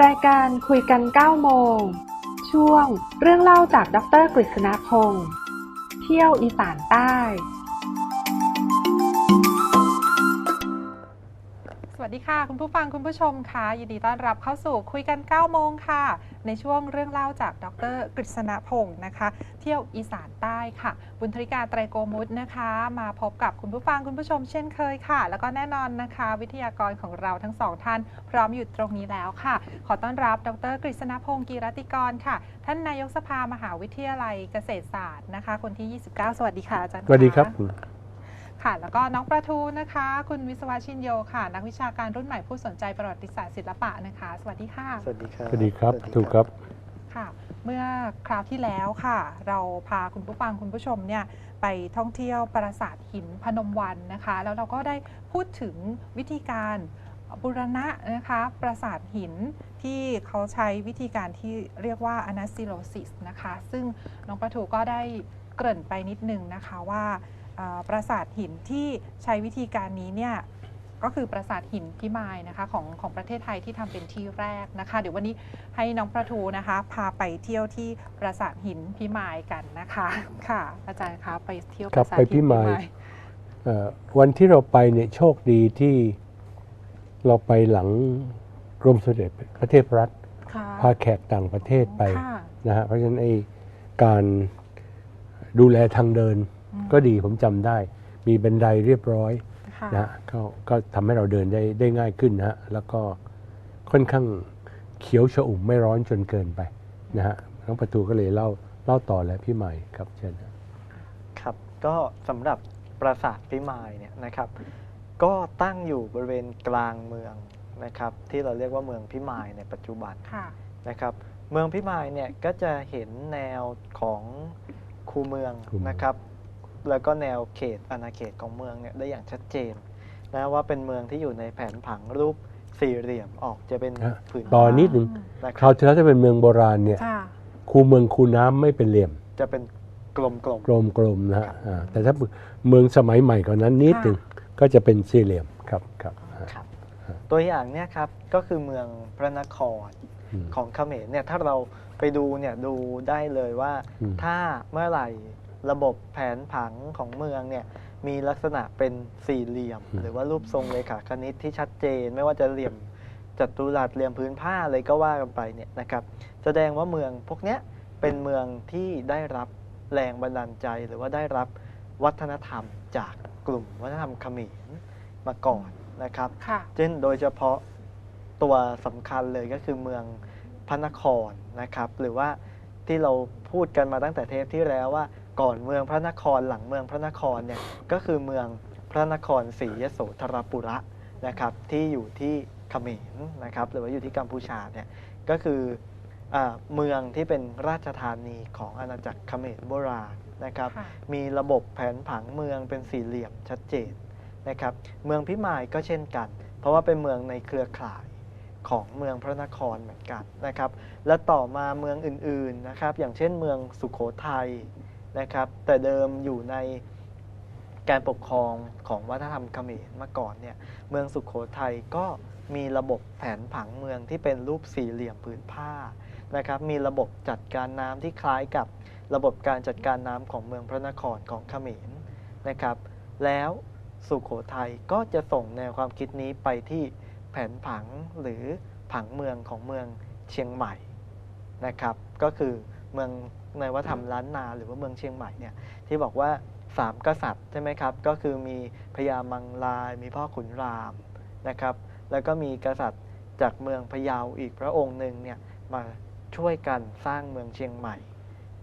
รายการคุยกัน 9 โมง ช่วงเรื่องเล่าจากดรกฤษณพงศ์เที่ยวอีสานใต้ วัสดีค่ะ คุณผู้ฟังคุณผู้ชมค่ะ ยินดีต้อนรับเข้าสู่คุยกัน 9 โมงค่ะ ในช่วงเรื่องเล่าจากดรกฤษณพงศ์นะคะ เที่ยวอีสานใต้ค่ะ บุญธริกาไตรโกมุตนะคะ มาพบกับคุณผู้ฟังคุณผู้ชมเช่นเคยค่ะ แล้วก็แน่นอนนะคะ วิทยากรของเราทั้งสองท่าน พร้อมอยู่ตรงนี้แล้วค่ะ ขอต้อนรับดรกฤษณพงศ์กีรติกรค่ะ ท่านนายกสภามหาวิทยาลัยเกษตรศาสตร์นะคะ คนที่ 29 สวัสดีค่ะอาจารย์สวัสดีครับ ค่ะ แล้วก็น้องประทูนะคะ คุณวิศวะชินโยค่ะ นักวิชาการรุ่นใหม่ผู้สนใจประวัติศาสตร์ศิลปะนะคะ สวัสดีค่ะ สวัสดีครับสวัสดีครับสวัสดีถูกครับค่ะ เมื่อคราวที่แล้วค่ะ เราพาคุณผู้ฟังคุณผู้ชมเนี่ยไปท่องเที่ยวปราสาทหินพนมวันนะคะ แล้วเราก็ได้พูดถึงวิธีการบูรณะนะคะปราสาทหินที่เขาใช้วิธีการที่เรียกว่า anastylosis นะคะ ซึ่งน้องประทูก็ได้เกริ่นไปนิดนึงนะคะว่าเอ่อ ปราสาทหินที่ใช้วิธีการนี้เนี่ยก็คือปราสาทหินพิมายนะคะของของประเทศไทยที่ทำเป็นที่แรกนะคะ เดี๋ยววันนี้ให้น้องประทูนะคะ พาไปเที่ยวที่ปราสาทหินพิมายกันนะคะค่ะ อาจารย์คะไปเที่ยวปครับราสาทไปหินพิพิมามายยเอ่อวันที่เราไปเนี่ยโชคดีที่เราไปหลังกรมสมเด็จพระเทพรัตน์ค่ะพาแขกต่างประเทศไปค่ะนะฮะเพราะฉะนั้นไอ้การดูแลทางเดินอืม ก็ดีผมจำได้ มีบันไดเรียบร้อยค่ะนะฮะก็ก็ทำให้เราเดินได้ได้ง่ายขึ้นนะฮะแล้วก็ค่อนข้างเขียวชอุ่มไม่ร้อนจนเกินไปนะฮะน้องประตูก็เลยเล่าเล่าต่อแล้วพี่ใหม่ครับเชิญฮะ ครับก็สำหรับปราสาทพิมายเนี่ยนะครับ ก็ตั้งอยู่บริเวณกลางเมืองนะครับที่เราเรียกว่าเมืองพิมายในปัจจุบัน ค่ะนะครับเมืองพิมายเนี่ยก็จะเห็นแนวของคูเมืองคูเมืองนะครับ แล้วก็แนวเขตอาณาเขตของเมืองเนี่ยได้อย่างชัดเจนนะว่าเป็นเมืองที่อยู่ในแผนผังรูปสี่เหลี่ยมออกจะเป็นฮะผืนต่อนิดหนึ่งนะคครารัวบที่แล้วจะเป็นเมืองโบราณเนี่ยค่ะ คูเมืองคูน้ำไม่เป็นเหลี่ยมจะเป็นกลมๆกลมๆนะฮะอ่าแต่ถ้าเมืองสมัยใหม่กว่านั้นนิดหนึ่งก็จะเป็นสี่เหลี่ยมครับครับฮะครับฮะตัวอย่างเนี่ยครับก็คือเมืองพระนคร อืม ของเขมรเนี่ยถ้าเราไปดูเนี่ยดูได้เลยว่าอืมถ้าเมื่อไหร่ ระบบแผนผังของเมืองเนี่ยมีลักษณะเป็นสี่เหลี่ยม หรือว่ารูปทรงเรขาคณิตที่ชัดเจน ไม่ว่าจะเหลี่ยมจัตุรัสเหลี่ยมพื้นผ้าเลยก็ว่ากันไปเนี่ยนะครับแสดงว่าเมืองพวกเนี้ยเป็นเมืองที่ได้รับแรงบันดาลใจ หรือว่าได้รับวัฒนธรรมจากกลุ่มวัฒนธรรมเขมรมาก่อนนะครับค่ะเช่นโดยเฉพาะตัวสำคัญเลยก็คือเมืองพระนครนะครับ หรือว่าที่เราพูดกันมาตั้งแต่เทปที่แล้วว่า ก่อนเมืองพระนครหลังเมืองพระนครเนี่ยก็คือเมืองพระนครศรียโสธรปุระนะครับที่อยู่ที่เขมรนะครับหรือว่าอยู่ที่กัมพูชาเนี่ยก็คืออาเมืองที่เป็นราชธานีของอาณาจักรเขมรโบราณนะครับค่ะมีระบบแผนผังเมืองเป็นสี่เหลี่ยมชัดเจนนะครับเมืองพิมายก็เช่นกัน เพราะว่าเป็นเมืองในเครือข่ายของเมืองพระนครเหมือนกันนะครับและต่อมาเมืองอื่นๆนะครับอย่างเช่นเมืองสุโขทัย นะครับ แต่เดิมอยู่ในการปกครองของวัฒนธรรมเขมรมาก่อนเนี่ยเมืองสุโขทัยก็มีระบบแผนผังเมืองที่เป็นรูปสี่เหลี่ยมผืนผ้านะครับมีระบบจัดการน้ำที่คล้ายกับระบบการจัดการน้ำของเมืองพระนครของเขมรนะครับ แล้วสุโขทัยก็จะส่งแนวความคิดนี้ไปที่แผนผังหรือผังเมืองของเมืองเชียงใหม่นะครับ ก็คือเมือง ในวัฒนธรรมล้านนาหรือว่าเมืองเชียงใหม่เนี่ยที่บอกว่าสามกษัตริย์ใช่ไหมครับ ก็คือมีพญามังลาย มีพ่อขุนรามนะครับ แล้วก็มีกษัตริย์จากเมืองพะเยาอีกพระองค์หนึ่งเนี่ยมาช่วยกันสร้างเมืองเชียงใหม่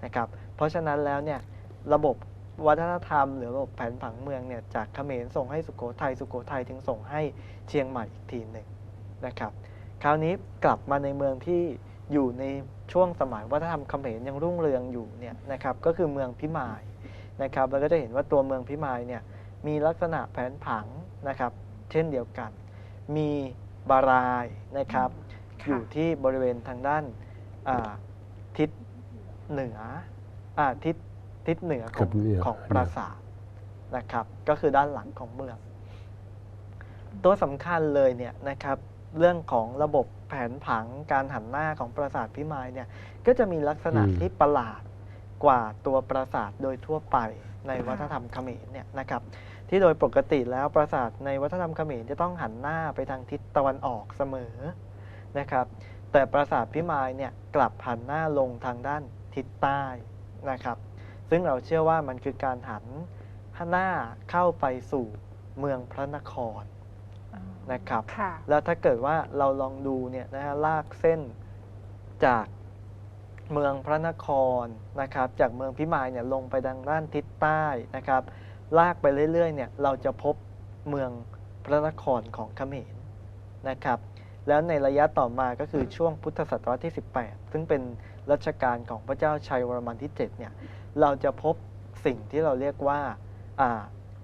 นะครับ เพราะฉะนั้นแล้วเนี่ยระบบวัฒนธรรม หรือระบบแผนผังเมืองเนี่ยจากเขมรส่งให้สุโขทัยสุโขทัยถึงส่งให้เชียงใหม่อีกทีหนึ่งนะครับ คราวนี้กลับมาในเมืองที่อยู่ใน ช่วงสมัยวัฒนธรรมเขมรยังรุ่งเรืองอยู่เนี่ยนะครับก็คือเมืองพิมายนะครับแล้วก็จะเห็นว่าตัวเมืองพิมายเนี่ยมีลักษณะแผนผังนะครับเช่นเดียวกัน มีบารายนะครับค่ะอยู่ที่บริเวณทางด้านอ่าทิศเหนืออ่าทิศทิศเหนือขครัองบเหนือของปราสาทนะครับก็คือด้านหลังของเมือง ตัวสำคัญเลยเนี่ยนะครับเรื่องของระบบ แผนผังการหันหน้าของปราสาทพิมายเนี่ยก็จะมีลักษณะอืม ที่ประหลาดกว่าตัวปราสาทโดยทั่วไปในค่ะวัฒนธรรมเขมรเนี่ยนะครับที่โดยปกติแล้วปราสาทในวัฒนธรรมเขมรจะต้องหันหน้าไปทางทิศตะวันออกเสมอนะครับ แต่ปราสาทพิมายเนี่ยกลับหันหน้าลงทางด้านทิศใต้นะครับ ซึ่งเราเชื่อว่ามันคือการหันหน้าเข้าไปสู่เมืองพระนครอ๋อ นะครับค่ะแล้วถ้าเกิดว่าเราลองดูเนี่ยนะฮะลากเส้นจากเมืองพระนครนะครับ จากเมืองพิมายเนี่ยลงไปทางด้านทิศใต้นะครับ ลากไปเรื่อยๆเนี่ยเราจะพบเมืองพระนครของเขมรนะครับ แล้วในระยะต่อมาก็คือช่วงพุทธศตวรรษที่ 18 ซึ่งเป็นรัชกาลของพระเจ้าชัยวรมันที่7เนี่ยเราจะพบสิ่งที่เราเรียกว่าอ่า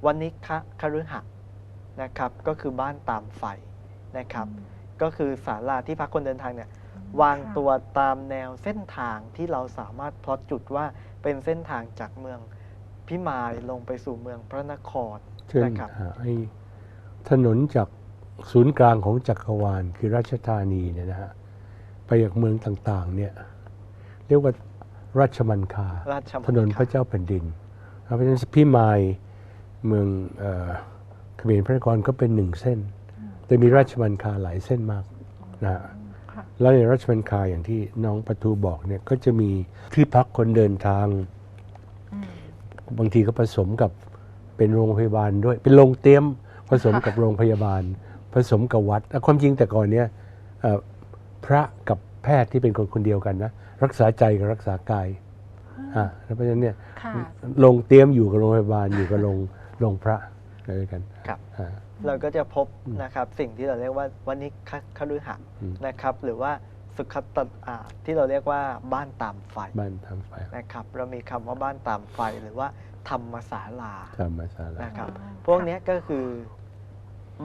วันิคะคฤหะ นะครับ ก็คือบ้านตามไฟนะครับ ก็คือศาลาที่พักคนเดินทางเนี่ยวางตัวตามแนวเส้นทางที่เราสามารถพลอตจุดว่าเป็นเส้นทางจากเมืองพิมายลงไปสู่เมืองพระนครเช่นนะครับอ่าไอ้ถนนจากศูนย์กลางของจักรวาลคือราชธานีเนี่ยนะฮะไปยังเมืองต่างๆเนี่ยเรียกว่าราชมังคาราชมังคาถนนพระเจ้าแผ่นดินเพราะฉะนั้นพี่มายเมืองเอ่อเขมรพระนครก็เป็นหนึ่งเส้น แต่มีราชมังคาหลายเส้นมากนะฮะค่ะแล้วในราชมังคาอย่างที่น้องประตูบอกเนี่ยก็จะมีที่พักคนเดินทางอืมบางทีก็ผสมกับเป็นโรงพยาบาลด้วย เป็นโรงเตรียมผสมกับโรงพยาบาล ผสมกับวัดอะความจริงแต่ก่อนเนี่ยเอ่อพระกับแพทย์ที่เป็นคนคนเดียวกันนะรักษาใจกับรักษากายอ่าแล้วเพราะฉะนั้นเนี่ยค่ะโรงเตรียมอยู่กับโรงพยาบาลอยู่กับโรงโรงพระ ด้วยกันครับอ่าเราก็จะพบอืมนะครับสิ่งที่เราเรียกว่าวันิคะคฤหะอืม นะครับ หรือว่าสุขตอ่าที่เราเรียกว่าบ้านตามไฟบ้านทำไฟนะครับ เรามีคำว่าบ้านตามไฟหรือว่าธรรมศาลา ธรรมศาลา นะครับอ๋อพวกเนี้ยก็คือ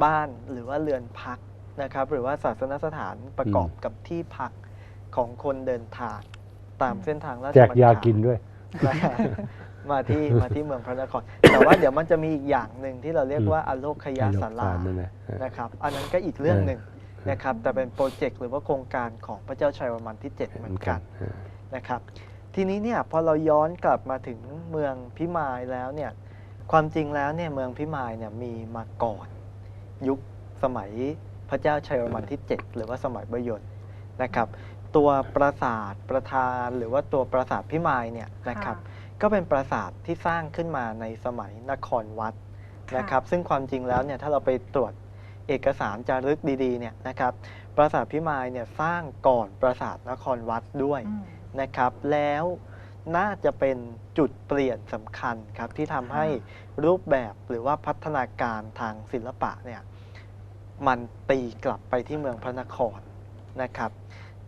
บ้านหรือว่าเรือนพักนะครับ หรือว่าศาสนสถานประกอบกับที่พักของคนเดินทางตามเส้นทางราชแจกบัณฑิตยากินด้วย นะฮะ มาที่มาที่เมืองพระนคร แต่ว่าเดี๋ยวมันจะมีอีกอย่างหนึ่งที่เราเรียกว่าอโลคยาสารานั่นนะนะครับ อันนั้นก็อีกเรื่องหนึ่งนะครับ แต่เป็นโปรเจกต์หรือว่าโครงการของพระเจ้าชัยวรมันที่ 7 เหมือนกันนะครับ ทีนี้เนี่ยพอเราย้อนกลับมาถึงเมืองพิมายแล้วเนี่ยความจริงแล้วเนี่ยเมืองพิมายเนี่ยมีมาก่อนยุคสมัยพระเจ้าชัยวรมันที่ 7 หรือว่าสมัยบยนต์นะครับ ตัวปราสาทประธานหรือว่าตัวปราสาทพิมายเนี่ยนะครับ ก็เป็นปราสาทที่สร้างขึ้นมาในสมัยนครวัดค่ะนะครับ ซึ่งความจริงแล้วเนี่ยถ้าเราไปตรวจเอกสารจารึกดีๆเนี่ยนะครับปราสาทพิมายเนี่ยสร้างก่อนปราสาทนครวัดด้วยอืมนะครับ แล้วน่าจะเป็นจุดเปลี่ยนสำคัญครับที่ทำให้รูปแบบหรือว่าพัฒนาการทางศิลปะเนี่ยมันตีกลับไปที่เมืองพระนครนะครับ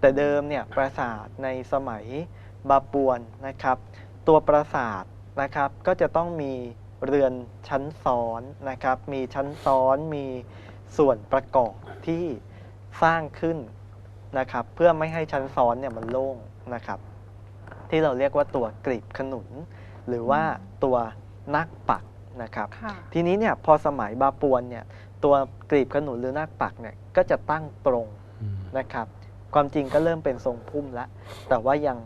แต่เดิมเนี่ยปราสาทในสมัยบาปวนนะครับ ตัวปราสาทนะครับ ก็จะต้องมีเรือนชั้นซ้อนนะครับ มีชั้นซ้อนมีส่วนประกอบที่สร้างขึ้นนะครับ เพื่อไม่ให้ชั้นซ้อนเนี่ยมันโล่งนะครับ ที่เราเรียกว่าตัวกลีบขนุน หรือว่าตัวนักปักนะครับค่ะทีนี้เนี่ยพอสมัยบาปวนเนี่ยตัวกลีบขนุนหรือนาคปักเนี่ยก็จะตั้งตรงนะครับ ความจริงก็เริ่มเป็นทรงพุ่มแล้วแต่ว่ายัง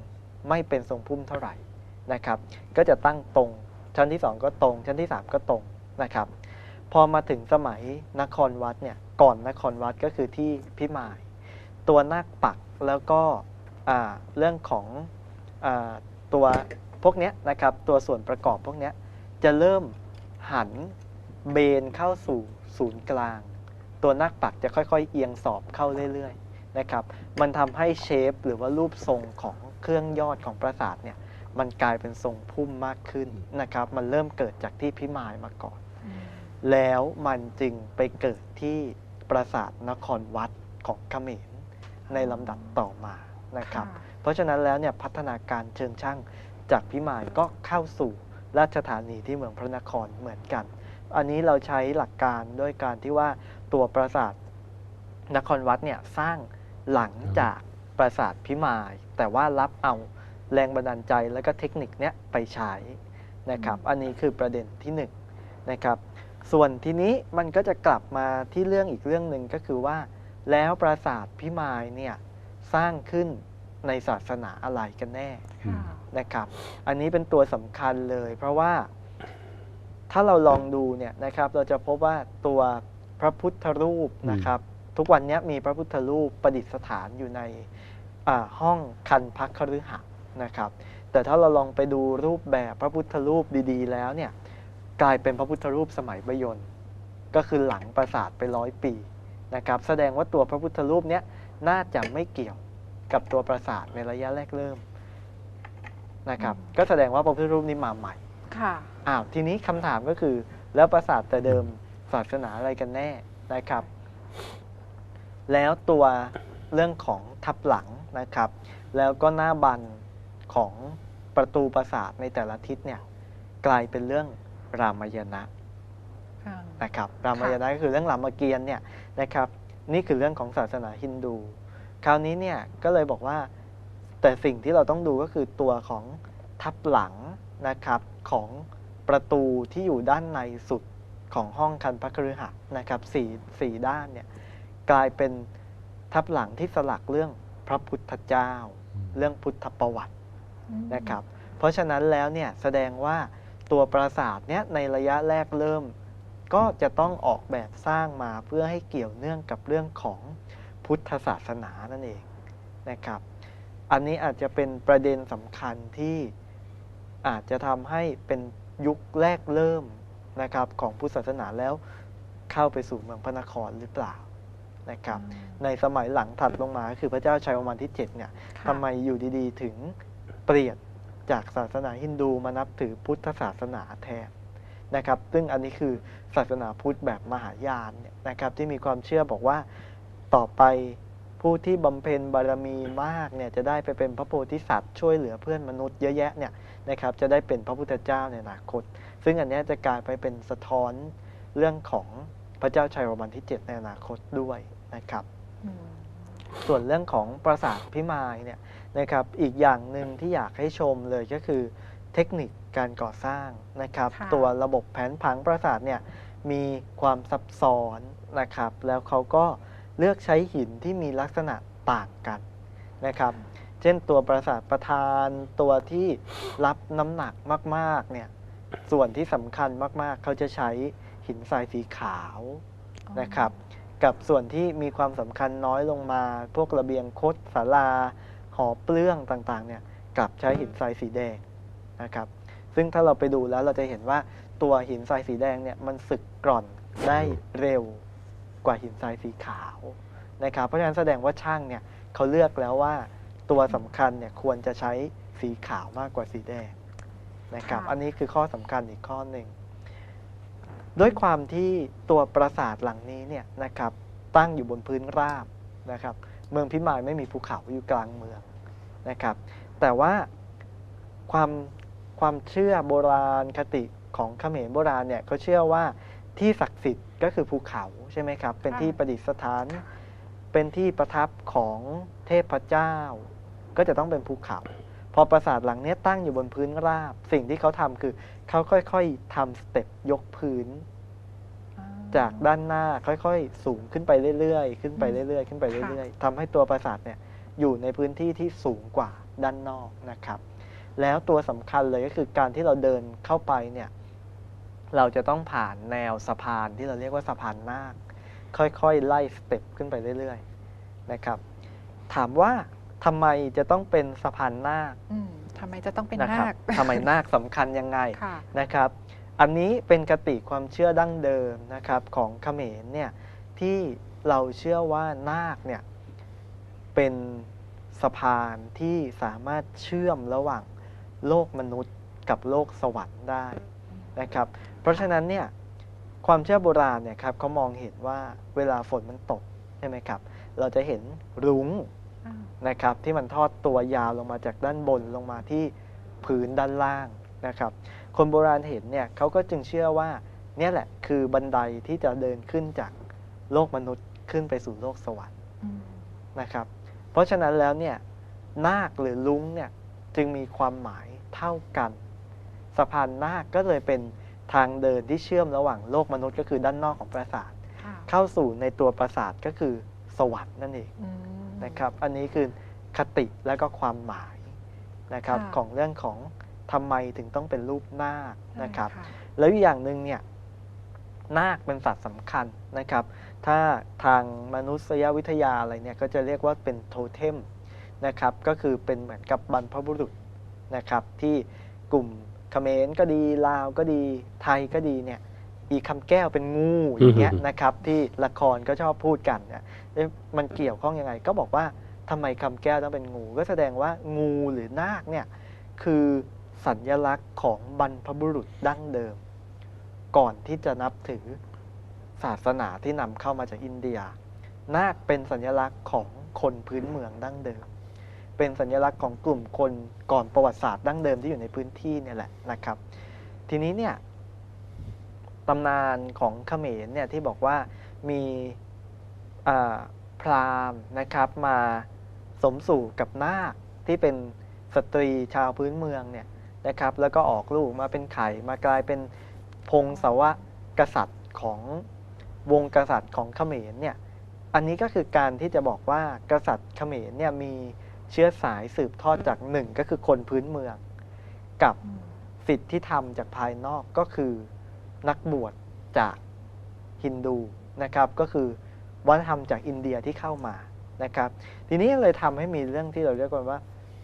ไม่เป็นทรงพุ่มเท่าไหร่ นะครับ ก็จะตั้งตรง ชั้นที่ 2 ก็ตรง ชั้นที่ 3 ก็ตรงนะครับ พอมาถึงสมัยนครวัดเนี่ย ก่อนนครวัดก็คือที่พิมาย ตัวนาคปักแล้วก็เรื่องของอตัวพวกนี้นะครับ ตัวส่วนประกอบพวกนี้จะเริ่มหันเบนเข้าสู่ศูนย์กลาง ตัวนาคปักจะค่อยๆ เอียงสอบเข้าเรื่อยๆนะครับ มันทำให้เชฟหรือว่ารูปทรงของเครื่องยอดของปราสาทเนี่ย มันกลายเป็นทรงพุ่มมากขึ้นนะครับ มันเริ่มเกิดจากที่พิมายมาก่อนอืมแล้วมันจึงไปเกิดที่ปราสาทนครวัดของเขมรในลำดับต่อมานะครับค่ะเพราะฉะนั้นแล้วเนี่ยพัฒนาการเชิงช่างจากพิมายก็เข้าสู่ราชธานีที่เมืองพระนครเหมือนกัน อันนี้เราใช้หลักการด้วยการที่ว่าตัวปราสาทนครวัดเนี่ยสร้างหลังจากปราสาทพิมาย แต่ว่ารับเอา แรงบันดาลใจและก็เทคนิคเนี้ยไปใช้นะครับ อันนี้คือประเด็นที่หนึ่งนะครับส่วนทีนี้มันก็จะกลับมาที่เรื่องอีกเรื่องหนึ่งก็คือว่า แล้วปราสาทพิมายเนี่ยสร้างขึ้นในศาสนาอะไรกันแน่อืมค่ะนะครับอันนี้เป็นตัวสำคัญเลย เพราะว่าถ้าเราลองดูเนี่ยนะครับเราจะพบว่าตัวพระพุทธรูปนะครับ ทุกวันนี้มีพระพุทธรูปประดิษฐานอยู่ในอ่าห้องคันพักคฤหะ นะครับ แต่ถ้าเราลองไปดูรูปแบบพระพุทธรูปดีๆ แล้วเนี่ยกลายเป็นพระพุทธรูปสมัยบยนต์ก็คือหลังปราสาทไปร้อยปีนะครับแสดงว่าตัวพระพุทธรูปเนี้ยน่าจะไม่เกี่ยวกับตัวปราสาทในระยะแรกเริ่มนะครับอืมก็แสดงว่าพระพุทธรูปนี้มาใหม่ค่ะอ้าวทีนี้คำถามก็คือ แล้วปราสาทแต่เดิมศาสนาอะไรกันแน่นะครับ แล้วตัวเรื่องของทับหลังนะครับ แล้วก็หน้าบัน ของประตูปราสาทในแต่ละทิศเนี่ยกลายเป็นเรื่องรามายณะค่ะนะครับรามายณะก็คือเรื่องรามเกียรติ์เนี่ยนะครับนี่คือเรื่องของศาสนาฮินดู คราวนี้เนี่ยก็เลยบอกว่าแต่สิ่งที่เราต้องดูก็คือตัวของทับหลังนะครับของประตูที่อยู่ด้านในสุดของห้องคันพระคฤหะนะครับสี่สี่ด้านเนี่ยกลายเป็นทับหลังที่สลักเรื่องพระพุทธเจ้า เรื่องพุทธประวัติอืม นะครับ เพราะฉะนั้นแล้วเนี่ยแสดงว่าตัวปราสาทเนี่ยในระยะแรกเริ่ม ก็จะต้องออกแบบสร้างมาเพื่อให้เกี่ยวเนื่องกับเรื่องของพุทธศาสนานั่นเองนะครับ อันนี้อาจจะเป็นประเด็นสำคัญที่อาจจะทำให้เป็นยุคแรกเริ่มนะครับของพุทธศาสนาแล้วเข้าไปสู่เมืองพระนครหรือเปล่านะครับอืมในสมัยหลังถัดลงมาก็คือพระเจ้าชัยวรมันที่7เนี่ยค่ะทำไมอยู่ดีๆ ถึง เปลี่ยนจากศาสนาฮินดูมานับถือพุทธศาสนาแทนนะครับ ซึ่งอันนี้คือศาสนาพุทธแบบมหายานเนี่ยนะครับ ที่มีความเชื่อบอกว่าต่อไปผู้ที่บำเพ็ญบารมีมากเนี่ยจะได้ไปเป็นพระโพธิสัตว์ช่วยเหลือเพื่อนมนุษย์เยอะแยะเนี่ยนะครับจะได้เป็นพระพุทธเจ้าในอนาคต ซึ่งอันเนี้ยจะกลายไปเป็นสะท้อนเรื่องของพระเจ้าชัยวรมันที่ 7 ในอนาคตด้วยนะครับอืมส่วนเรื่องของปราสาทพิมายเนี่ย นะครับอีกอย่างหนึ่งที่อยากให้ชมเลยก็คือเทคนิคการก่อสร้างนะครับ ค่ะ ตัวระบบแผนผังปราสาทเนี่ยมีความซับซ้อนนะครับ แล้วเขาก็เลือกใช้หินที่มีลักษณะต่างกันนะครับ เช่นตัวปราสาทประธานตัวที่รับน้ำหนักมากๆเนี่ยส่วนที่สำคัญมากๆ เขาจะใช้หินทรายสีขาว นะครับกับส่วนที่มีความสำคัญน้อยลงมา พวกระเบียงคดศาลา หอเปลื้องต่างๆเนี่ยกลับใช้หินทรายสีแดงนะครับซึ่งถ้าเราไปดูแล้วเราจะเห็นว่าตัวหินทรายสีแดงเนี่ยมันสึกกร่อนได้เร็วกว่าหินทรายสีขาวนะครับเพราะฉะนั้นแสดงว่าช่างเนี่ยเขาเลือกแล้วว่าตัวสำคัญเนี่ยควรจะใช้สีขาวมากกว่าสีแดงนะครับค่ะอันนี้คือข้อสำคัญอีกข้อหนึ่งด้วยความที่ตัวปราสาทหลังนี้เนี่ยนะครับตั้งอยู่บนพื้นราบนะครับ เมืองพิมายไม่มีภูเขาอยู่กลางเมืองนะครับ แต่ว่าความความเชื่อโบราณคติของเขมรโบราณเนี่ยเขาเชื่อว่าที่ศักดิ์สิทธิ์ก็คือภูเขาใช่ไหมครับ เป็นที่ประดิษฐาน เป็นที่ประทับของเทพเจ้า ก็จะต้องเป็นภูเขา พอปราสาทหลังเนี้ยตั้งอยู่บนพื้นราบ สิ่งที่เขาทำคือเขาค่อยๆทำสเต็ปยกพื้น จากด้านหน้าค่อยๆ สูงขึ้นไปเรื่อยๆ ขึ้นไปเรื่อยๆ ขึ้นไปเรื่อยๆทำให้ตัวปราสาทเนี่ยอยู่ในพื้นที่ที่สูงกว่าด้านนอกนะครับ แล้วตัวสำคัญเลยก็คือการที่เราเดินเข้าไปเนี่ยเราจะต้องผ่านแนวสะพานที่เราเรียกว่าสะพานนาคค่อยๆ ไล่สเต็ปขึ้นไปเรื่อยๆนะครับถามว่าทำไมจะต้องเป็นสะพานนาคอืมทำไมจะต้องเป็นนะครันาคทำไมนาคสำคัญยังไงค่ะนะครับ อันนี้เป็นกติความเชื่อดั้งเดิมนะครับของเขมรเนี่ยที่เราเชื่อว่านาคเนี่ยเป็นสะพานที่สามารถเชื่อมระหว่างโลกมนุษย์กับโลกสวรรค์ได้นะครับ เพราะฉะนั้นเนี่ยความเชื่อโบราณเนี่ยครับเขามองเห็นว่าเวลาฝนมันตกใช่ไหมครับ เราจะเห็นรุ้งนะครับที่มันทอดตัวยาวลงมาจากด้านบนลงมาที่พื้นด้านล่างนะครับ คนโบราณเห็นเนี่ยเขาก็จึงเชื่อว่าเนี่ยแหละคือบันไดที่จะเดินขึ้นจากโลกมนุษย์ขึ้นไปสู่โลกสวรรค์อืมนะครับ เพราะฉะนั้นแล้วเนี่ยนาคหรือลุงเนี่ยจึงมีความหมายเท่ากันสะพานนาคก็เลยเป็นทางเดินที่เชื่อมระหว่างโลกมนุษย์ก็คือด้านนอกของปราสาทค่ะเข้าสู่ในตัวปราสาทก็คือสวรรค์นั่นเองอืมนะครับ อันนี้คือคติและก็ความหมายนะครับค่ะของเรื่องของ ทำไมถึงต้องเป็นรูปนาคนะครับใช่แล้วอีกอย่างหนึ่งเนี่ยนาคเป็นสัตว์สำคัญนะครับ ถ้าทางมนุษยวิทยาอะไรเนี่ยก็จะเรียกว่าเป็นโทเทมนะครับ ก็คือเป็นเหมือนกับบรรพบุรุษนะครับ ที่กลุ่มเขมรก็ดีลาวก็ดีไทยก็ดีเนี่ยอีคำแก้วเป็นงูอย่างเงี้ยอือฮึนะครับ ที่ละครก็ชอบพูดกันเนี่ยเอ๊ะมันเกี่ยวข้องยังไง ก็บอกว่าทำไมคำแก้วต้องเป็นงู ก็แสดงว่างูหรือนาคเนี่ยคือ สัญลักษณ์ของบรรพบุรุษดั้งเดิม ก่อนที่จะนับถือศาสนาที่นำเข้ามาจากอินเดีย นาคเป็นสัญลักษณ์ของคนพื้นเมืองดั้งเดิม เป็นสัญลักษณ์ของกลุ่มคนก่อนประวัติศาสตร์ดั้งเดิมที่อยู่ในพื้นที่เนี่ยแหละนะครับ ทีนี้เนี่ยตำนานของเขมรเนี่ยที่บอกว่ามีพราหมณ์นะครับมาสมสู่กับนาคที่เป็นสตรีชาวพื้นเมืองเนี่ย นะครับ แล้วก็ออกลูกมาเป็นไข่มากลายเป็นพงศาวะกษัตริย์ของวงกษัตริย์ของเขมรเนี่ย อันนี้ก็คือการที่จะบอกว่ากษัตริย์เขมรเนี่ยมีเชื้อสายสืบทอดจากหนึ่งก็คือคนพื้นเมือง กับอืมสิทธิที่ทำจากภายนอกก็คือนักบวชจากฮินดูนะครับ ก็คือวัฒนธรรมจากอินเดียที่เข้ามานะครับ ทีนี้เลยทำให้มีเรื่องที่เราเรียกกันว่า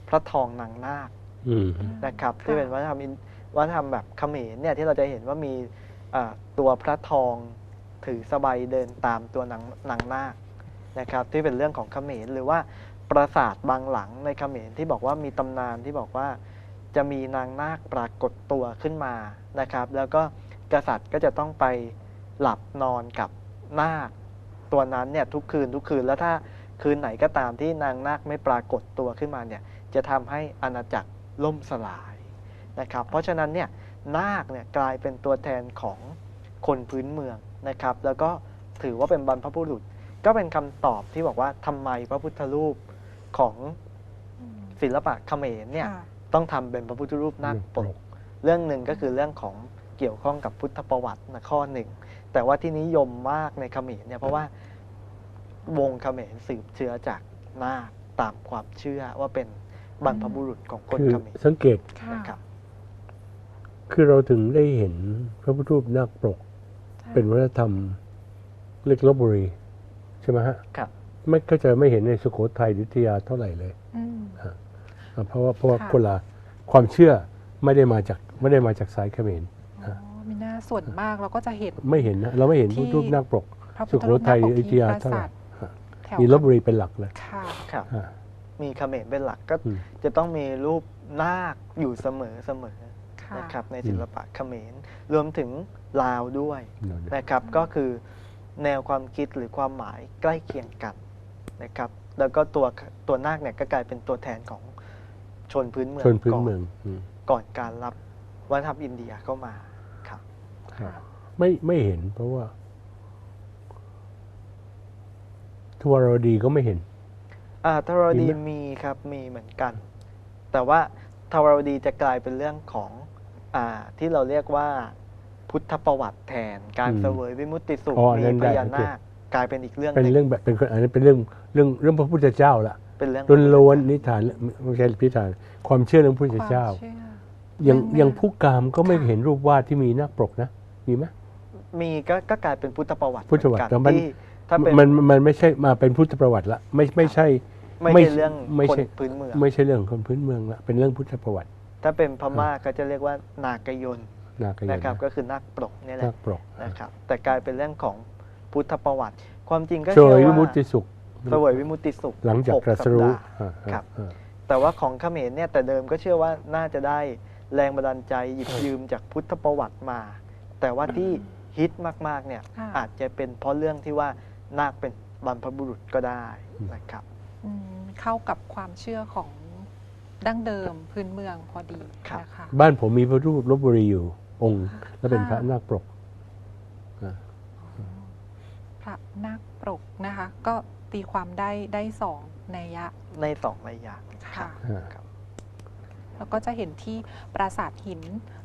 พระทองนางนาคอืม นะครับค่ะที่เป็นวัฒนธรรมอินวัฒนธรรมแบบเขมรเนี่ยที่เราจะเห็นว่ามีอ่าตัวพระทองถือสบายเดินตามตัวนางนางนาคนะครับที่เป็นเรื่องของเขมรหรือว่าปราสาทบางหลังในเขมรที่บอกว่ามีตำนานที่บอกว่าจะมีนางนาคปรากฏตัวขึ้นมานะครับ แล้วก็กษัตริย์ก็จะต้องไปหลับนอนกับนาค ตัวนั้นเนี่ยทุกคืนทุกคืนแล้วถ้าคืนไหนก็ตามที่นางนาคไม่ปรากฏตัวขึ้นมาเนี่ยจะทำให้อาณาจักร ล่มสลายนะครับ เพราะฉะนั้นเนี่ยนาคเนี่ยกลายเป็นตัวแทนของคนพื้นเมืองนะครับ แล้วก็ถือว่าเป็นบรรพบุรุษ ก็เป็นคำตอบที่บอกว่าทำไมพระพุทธรูปของอืมศิลปะเขมรเนี่ยค่ะต้องทำเป็นพระพุทธรูปนาคปก เรื่องหนึ่งก็คือเรื่องของเกี่ยวข้องกับพุทธประวัตินะข้อหนึ่ง แต่ว่าที่นิยมมากในเขมรเนี่ยเพราะว่าวงเขมรสืบเชื้อจากนาคตามความเชื่อว่าเป็น บรรพบุรุษของคนคือเขมรสังเกตค่ะนะครับ คือเราถึงได้เห็นพระพุทธรูปนาคปรกเป็นวัฒนธรรมเรียกลบบุรี ใช่ไหมฮะครับไม่ก็จะไม่เห็นในสุโขทัยอยุธยาเท่าไหร่เลยอืมอ่าเพราะว่าเพราะว่าค่ะคนละความเชื่อไม่ได้มาจากไม่ได้มาจากสายเขมรอ๋อมีหน้าส่วนมากเราก็จะเห็น ไม่เห็นนะเราไม่เห็นพที่ระพุทธรูปนาคปรกพระพุสุทธโขรูปทัยหน้าปกอยุธที่ยาปราเท่าไหร่สาทฮะแถวมีลบบุรีเป็นหลักเลยค่ะครับอ่า มีเขมรเป็นหลักก็อืมจะต้องมีรูปนาคอยู่เสมอเสมอค่ะนะครับในศิลปะเขมรรวมถึงลาวด้วยนั่นนะนะครับก็คือแนวความคิดหรือความหมายใกล้เคียงกันนะครับแล้วก็ตัวตัวนาคเนี่ยก็กลายเป็นตัวแทนของชนพื้นเมืองชนพื้นก่อเมืองอืมก่อนการรับวัฒนธรรมอินเดียเข้ามาครับค่ะไม่ไม่เห็นเพราะว่าทวารวดีก็ไม่เห็น อ่าทวารวดีมีไหมมีครับมีเหมือนกัน แต่ว่าทวารวดีจะกลายเป็นเรื่องของอ่าที่เราเรียกว่าพุทธประวัติแทน การอืมเสวยวิมุตติสุขอ๋ออันมีนั้นพได้ญาโอเค นาคกลายเป็นอีกเรื่องหเป็นนึ่ง เรื่องแบบเป็นอันนั้นเป็นเรื่องเรื่องเรื่องพระพุทธเจ้าละเป็นเรื่องล้วนล้วนๆนิทานไม่ใช่นิทาน ความเชื่อเรื่องพระพุทธเจ้าความชื่อ อย่างเรื่องอย่างนาคผู้กามก็ไม่ค่ะเห็นรูปวาดที่มีนาคปรกนะมีไหม มีก็ก็กลายเป็นพุทธประวัติพุทธประวัติเหมือนแต่มันกันที่ ถ้าเป็นมันมันไม่ใช่มาเป็นพุทธประวัติละไม่ไม่ใช่ไม่ไม่ใช่เรื่องไม่คนใช่พื้นเมืองไม่ใช่เรื่องคนพื้นเมืองละเป็นเรื่องพุทธประวัติ ถ้าเป็นพม่าก็จะเรียกว่านากยนนาคยนะครับนะก็คือนาคปรกเนี่ยแหนาละคปรกนะครับ แต่กลายเป็นเรื่องของพุทธประวัติ ความจริงก็โชเชื่อยวิว่ามุตติสุขเสวยวิมุตติสุขหลังจากกตรัสสัปรู้ดาห์อ่าครับอ่าแต่ว่าของเขมรเนี่ยแต่เดิมก็เชื่อว่าน่าจะได้แรงบันดาลใจหยิบยืมจากพุทธประวัติมา แต่ว่าที่ฮิตมากๆเนี่ยค่ะอาจจะเป็นเพราะเรื่องที่ว่า นาคเป็นบรรพบุรุษก็ได้นะครับ อืมเข้ากับความเชื่อของดั้งเดิมพื้นเมืองพอดีครับ นะคะบ้านผมมีพระรูปลบบุรีอยู่องค์ แล้วเป็นพระค่ะนาคปรกอ่าพระนาคปรกนะคะ ก็ตีความได้ได้สองในยยะ ในสองระยะค่ะอ่าครับ แล้วก็จะเห็นที่ปราสาทหิน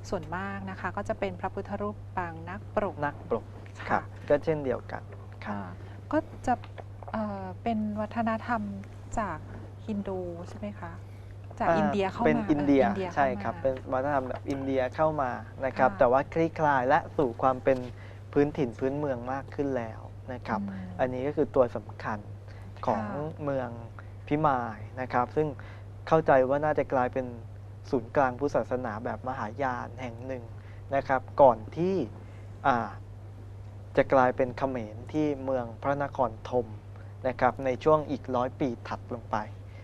ส่วนมากนะคะ ก็จะเป็นพระพุทธรูปปางนาคปรกนาคปรกคค่ะรับก็เช่นเดียวกันครับ อ่า ก็จะเอ่อเป็นวัฒนธรรมจากฮินดูใช่ไหมคะ จากอ่าอินเดียเข้ามาเป็นอินเดียออใช่ครับข้ามาเป็นวัฒนธรรมแบบอินเดียเข้ามานะครับค่ะแต่ว่าคลี่คลายและสู่ความเป็นพื้นถิ่นพื้นเมืองมากขึ้นแล้วนะครับอืมอันนี้ก็คือตัวสำคัญของค่ะเมืองพิมายนะครับ ซึ่งเข้าใจว่าน่าจะกลายเป็นศูนย์กลางพุทธศาสนาแบบมหายานแห่งหนึ่งนะครับ ก่อนที่อ่า จะกลายเป็นเขมรที่เมืองพระนครธมนะครับในช่วงอีกร้อยปีถัดลงไป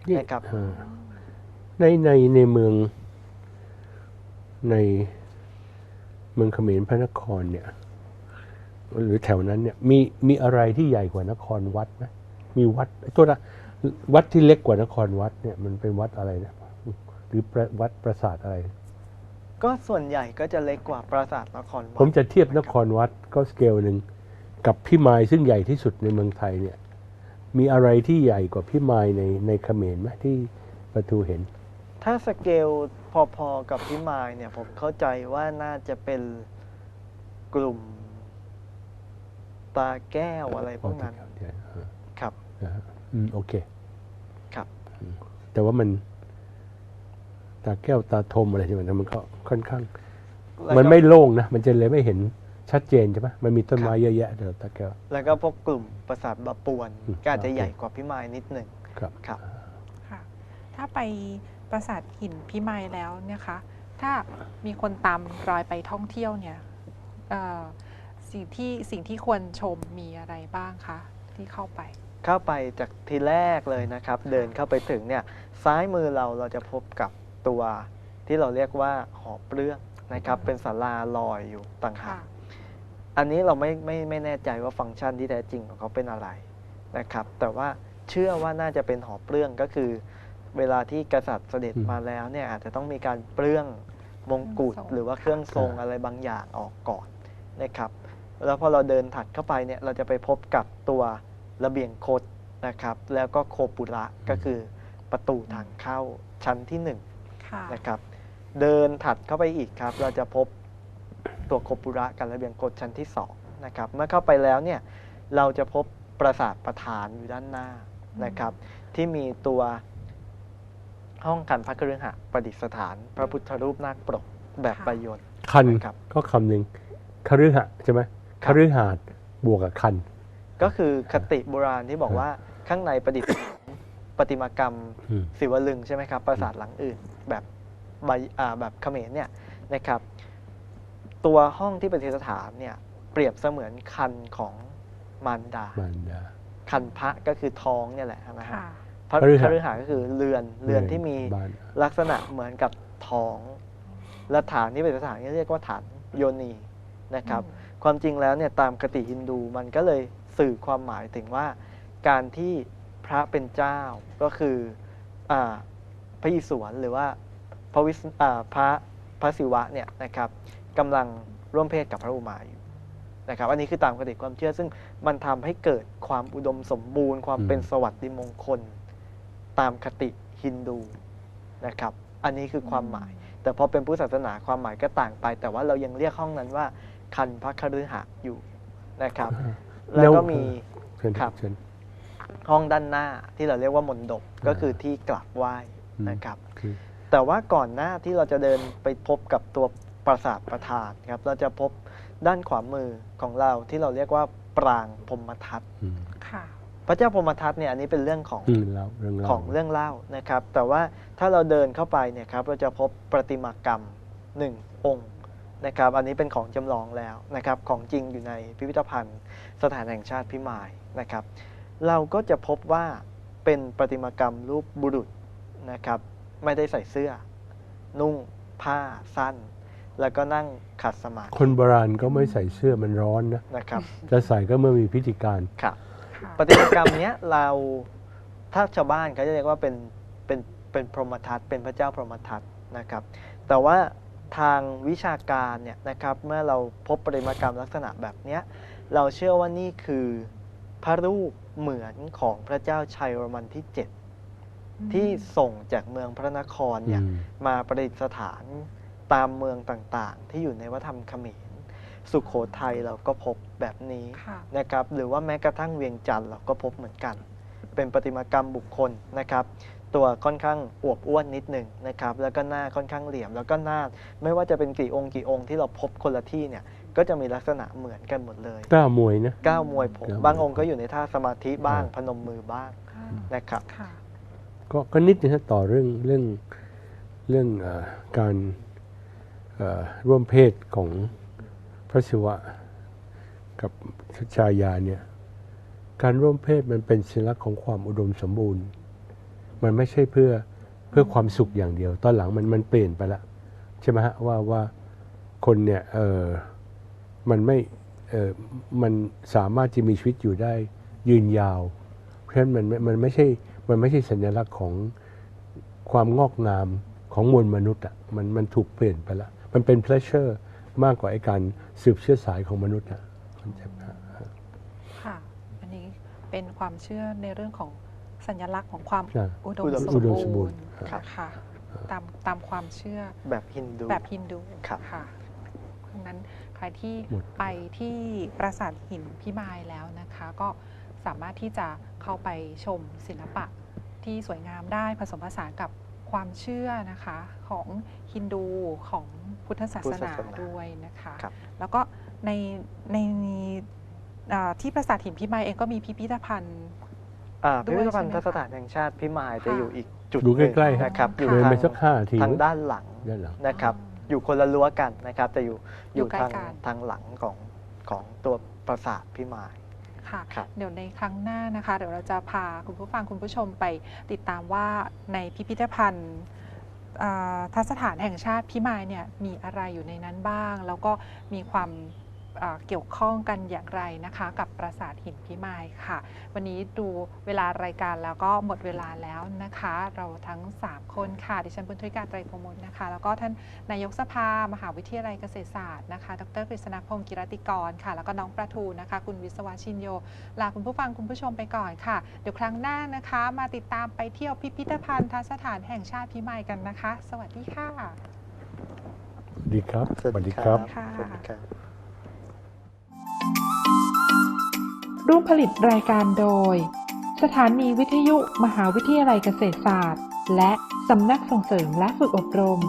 นี่นะครับเออในในในเมืองในเมืองเขมรพระนครเนี่ย หรือแถวนั้นเนี่ยมีมีอะไรที่ใหญ่กว่านครวัดไหมมีวัดตัวนะวัดที่เล็กกว่านครวัดเนี่ยมันเป็นวัดอะไรนะหรือประวัดปราสาทอะไร ก็ส่วนใหญ่ก็จะเล็กกว่าปราสาทนครวัดผมจะเทียบนครวัดก็สเกลหนึ่งกับพี่มายซึ่งใหญ่ที่สุดในเมืองไทยเนี่ย มีอะไรที่ใหญ่กว่าพี่มายในในเขมรไหมที่ประตูเห็น ถ้าสเกลพอๆกับพิมายเนี่ย ผมเข้าใจว่าน่าจะเป็นกลุ่มตาแก้วอะไรพวกนั้นเดี๋ยวเออครับนะฮะอืม โอเค ครับ แต่ว่ามัน ตาแก้วตาทมอะไรที่มันมันก็ค่อนข้าง แล้วก็มันไม่โล่งนะ มันจะเลยไม่เห็นชัดเจนใช่ไหมมันมีต้นไม้ครับเยอะแยะเดี๋ยวตาแก้ว แล้วก็พวกกลุ่มปราสาทบาปวนอืม ก็อาจจะโอเคใหญ่กว่าพิมายนิดหนึ่ง ครับ ครับ ค่ะ ถ้าไปปราสาทหินพิมายแล้วเนี่ยคะ ถ้ามีคนตามรอยไปท่องเที่ยวเนี่ยเอ่อสิ่งที่สิ่งที่ควรชมมีอะไรบ้างคะที่เข้าไป เข้าไปจากทีแรกเลยนะครับ เดินเข้าไปถึงเนี่ยซ้ายมือเราเราจะพบกับ ตัวที่เราเรียกว่าหอเปลื้องนะครับ เป็นศาลาลอยอยู่ต่างหาค่ะกอันนี้เราไม่ไม่ไม่แน่ใจว่าฟังก์ชันที่แท้จริงของเขาเป็นอะไรนะครับ แต่ว่าเชื่อว่าน่าจะเป็นหอเปลื้องก็คือ เวลาที่กษัตริย์เสด็จอืมมาแล้วเนี่ยอาจจะต้องมีการเปลื้องมงกุฎเครื่องทรงหรือว่าเครื่องทรงค่ะอะไรบางอย่างออกก่อนนะครับ แล้วพอเราเดินถัดเข้าไปเนี่ยเราจะไปพบกับตัวระเบียงคดนะครับ แล้วก็โคปุระก็คือประตูทางเข้าชั้นที่หนึ่งค่ะ นะครับ เดินถัดเข้าไปอีกครับ เราจะพบตัวโคปุระกับระเบียงกดชั้นที่2นะครับ เมื่อเข้าไปแล้วเนี่ยเราจะพบปราสาทประธานอยู่ด้านหน้านะครับ ที่มีตัวห้องกันพระกฤหะประดิษฐาน พระพุทธรูปนาคปรกแบบประยนต์คันนะครับก็คำหนึ่งคฤหะใช่ไหมครัคบฤหาสน์บวกกับคัน ก็คือคติโบราณที่บอกว่าข้างในประดิษฐานประติมากรรมอืมศิวลึงใช่ไหมครับปราสาทหลังอื่น แบบใบอ่าแบบเขมรเนี่ยนะครับตัวห้องที่ประดิษฐานเนี่ยเปรียบเสมือนคันของมารดา มันดาคันพระก็คือท้องเนี่ยแหละนะฮะค่ะ พระคฤหะคฤหาสน์ก็คือเรือนเรือนที่มีบ้านลักษณะเหมือนกับท้องและฐานที่เป็นฐานนี่เรียกว่าฐานโยนีนะครับ ความจริงแล้วเนี่ยตามคติฮินดูมันก็เลยสื่อความหมายถึงว่า การที่พระเป็นเจ้าก็คืออา พระอิศวรหรือว่าพระวิษอ่าพระพระศิวะเนี่ยนะครับกำลังร่วมเพศกับพระอุมาอยู่นะครับ อันนี้คือตามคติความเชื่อ ซึ่งมันทำให้เกิดความอุดมสมบูรณ์ ความเป็นสวัสดิมงคล ตามคติฮินดูนะครับ อันนี้คือความหมาย แต่พอเป็นพุทธศาสนาความหมายก็ต่างไป แต่ว่าเรายังเรียกห้องนั้นว่า คันพระคฤหะอยู่นะครับ แล้วก็มีเชิญครับเชิญห้องด้านหน้าที่เราเรียกว่ามณฑปก็คือที่กราบไหว้อืม นะครับคือแต่ว่าก่อนหน้าที่เราจะเดินไปพบกับตัวปราสาทประธานครับ เราจะพบด้านขวามือของเราที่เราเรียกว่าปรางพรหมทัตอืมค่ะพระเจ้าพรหมทัตเนี่ยอันนี้เป็นเรื่องของอืมแล้วเรื่องเล่าของเรื่องเล่านะครับ แต่ว่าถ้าเราเดินเข้าไปเนี่ยครับเราจะพบประติมากรรมหนึ่งองค์นะครับ อันนี้เป็นของจำลองแล้วนะครับ ของจริงอยู่ในพิพิธภัณฑ์สถานแห่งชาติพิมายนะครับ เราก็จะพบว่าเป็นประติมากรรมรูปบุรุษ นะครับ ไม่ได้ใส่เสื้อ นุ่งผ้าสั้น แล้วก็นั่งขัดสมาธิคนโบราณก็ไม่ใส่เสื้อมันร้อนนะนะครับ จะใส่ก็เมื่อมีพิธีการครับค่ะปฏิมากรรมเนี้ยเราถ้าชาวบ้านเขาจะเรียกว่าเป็นเป็นเป็นพรหมทัตเป็นพระเจ้าพรหมทัตนะครับ แต่ว่าทางวิชาการเนี่ยนะครับเมื่อเราพบปฏิมากรรมลักษณะแบบเนี้ยเราเชื่อว่านี่คือพระรูปเหมือนของพระเจ้าชัยวรมันที่ 7 ที่ส่งจากเมืองพระนครเนี่ยอืมมาประดิษฐานตามเมืองต่างๆ ที่อยู่ในวัฒนธรรมเขมร สุขโขทัยเราก็พบแบบนี้ค่ะนะครับ หรือว่าแม้กระทั่งเวียงจันทร์เราก็พบเหมือนกัน เป็นประติมากรรมบุคคลนะครับ ตัวค่อนข้างอวบอ้วนนิดหนึ่งนะครับ แล้วก็หน้าค่อนข้างเหลี่ยม แล้วก็หน้าไม่ว่าจะเป็นกี่องค์กี่องค์ที่เราพบคนละที่เนี่ยก็จะมีลักษณะเหมือนกันหมดเลยกล้ามวยนะก้าวมวยผมก้าวมวยบางองค์ก็อยู่ในท่าสมาธิบ้างอ่าพนมมือบ้างนะครับค่ะ ก็ก็นิดนึงต่อเรื่องเรื่องเรื่องอการร่วมเพศของพระศิวะกับชายาเนี่ยการร่วมเพศมันเป็นสัญลักษณ์ของความอุดมสมบูรณ์ มันไม่ใช่เพื่อเพื่อความสุขอย่างเดียว ตอนหลังมันมันเปลี่ยนไปละใช่ไหมฮะว่าว่าคนเนี่ยเออมันไม่เออมันสามารถจะมีชีวิตอยู่ได้ยืนยาว เพราะฉะนั้นมันมันไม่ใช่ มันไม่ใช่สัญลักษณ์ของความงอกงามของมวลมนุษย์อะมันมันถูกเปลี่ยนไปแล้วมันเป็น pleasure มากกว่าไอ้การสืบเชื้อสายของมนุษย์อะคอนเซ็ปต์ฮะค่ะ อันนี้เป็นความเชื่อในเรื่องของสัญลักษณ์ของความใช่อุดมอุดมสอุมดมบูสมบูรรณ์ณ์ครับค่ะตามตามความเชื่อแบบฮินดูแบบฮินดูครับค่ะดังนั้นใครที่หมดไปที่ปราสาทหินพิมายแล้วนะคะ ก็ สามารถที่จะเข้าไปชมศิลปะที่สวยงามได้ผสมผสานกับความเชื่อนะคะของฮินดูของพุทธศาพุทสธนาศาสนาด้วยนะคะ ครับ แล้วก็ในในอ่าที่ปราสาทหินพิมายเองก็มีพิพิธภัณฑ์ อ่าด้พิวยพิธภัณฑ์ใช่ไหมสถานแห่งชาติพิมายจะค่ะอยู่อีกจุดอยู่หนึ่งใกล้ๆนะครับ อยู่เดินทางไปสักห้าทีทางด้านหลังด้านหลังนะครับอ๋ออยู่คนละรั้วกันนะครับแต่อยู่อยู่ใกล้ทางกัน ทางหลังของของตัวปราสาทพิมาย ค่ะ ครับ เดี๋ยวในครั้งหน้านะคะ เดี๋ยวเราจะพาคุณผู้ฟังคุณผู้ชมไปติดตามว่าในพิพิธภัณฑ์อ่าทัศถานแห่งชาติพิมายเนี่ยมีอะไรอยู่ในนั้นบ้าง แล้วก็มีความอ่า เกี่ยวข้องกันอย่างไรนะคะ กับปราสาทหินพิมายค่ะ วันนี้ดูเวลารายการแล้วก็หมดเวลาแล้วนะคะ เราทั้ง 3 คนค่ะ ดิฉันบุญทวิการไตรโกมลนะคะ แล้วก็ท่านนายกสภามหาวิทยาลัยเกษตรศาสตร์นะคะ ดรกฤษณพงศ์กิรติกรค่ะ แล้วก็น้องประทูนะคะ คุณวิศวชินโย ลาคุณผู้ฟังคุณผู้ชมไปก่อนค่ะ เดี๋ยวครั้งหน้านะคะ มาติดตามไปเที่ยวพิพิธภัณฑ์ทัศสถานแห่งชาติพิมายกันนะคะ สวัสดีค่ะสวัสดีครับ สวัสดีครับค่ะสวัสดีครับ ร่วมผลิตรายการโดย สถานีวิทยุมหาวิทยาลัยเกษตรศาสตร์ และสำนักส่งเสริมและฝึกอบรม